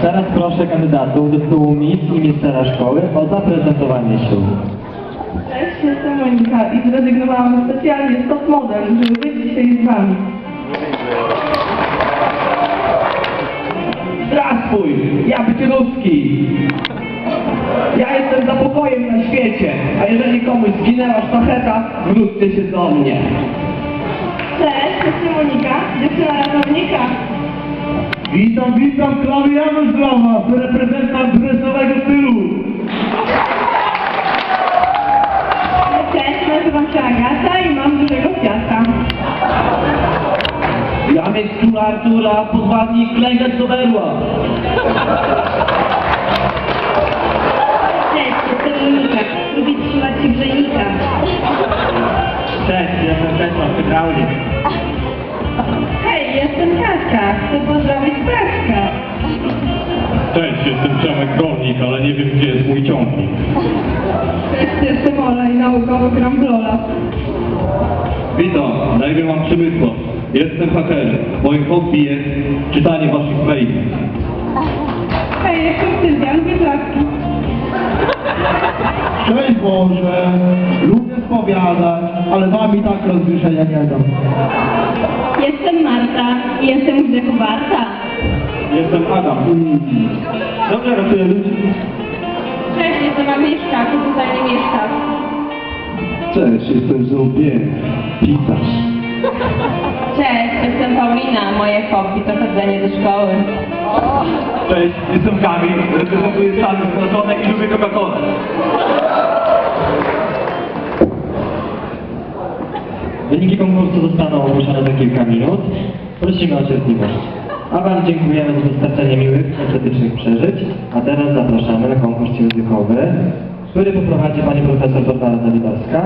poproszę kandydatów do tytułu Miss i Mistera Szkoły o zaprezentowanie się. Cześć, jestem Monika i zrezygnowałam specjalnie z top model, żeby być dzisiaj z wami. Zdrastwój, ja być ruski. Ja jestem za pokojem na świecie, a jeżeli komuś zginęła sztacheta, zwróćcie się do mnie. Cześć, jestem Monika, dziewczyna ratownika. Witam, witam, Klawy Janusz dla was, reprezentant dresowego stylu. Cześć, nazywam się Agata i mam dużego kwiatka. Ja mieć Artura, podwładnik klękać do berła. Cześć, jestem Monika, lubię trzymać się grzejnika. Cześć, jestem Czesław Hydraulik. Hej, jestem chcę Jestem Przemek Rolnik, ale nie wiem gdzie jest mój ciągnik. Jestem Ola i naukowo gram w Lola. Witam, na imię mam Przemysław. Jestem hakerem. Moim hobby jest czytanie waszych maili. Hej, jestem Sylwia, lubię placki. Cześć Boże, lubię spowiadać, ale wam i tak rozgrzeszenia nie dam. Jestem Marta i jestem grzechu warta. Jestem Adam. Dobrze, ratuję ludzi. Cześć, jestem Agnieszka, tu tutaj nie mieszkasz. Cześć, jestem Zubie, pisarz. Cześć, jestem Paulina, moje hobby to chodzenie do szkoły. Cześć, jestem Kamil, reprezentuję Stany Zjednoczone i lubię Coca-Colę. Wyniki konkursu zostaną ogłoszone za kilka minut. Prosimy o cierpliwość. A Wam dziękujemy za dostarczenie miłych, estetycznych przeżyć. A teraz zapraszamy na konkurs językowy, który poprowadzi Pani Profesor Barbara Zawidowska.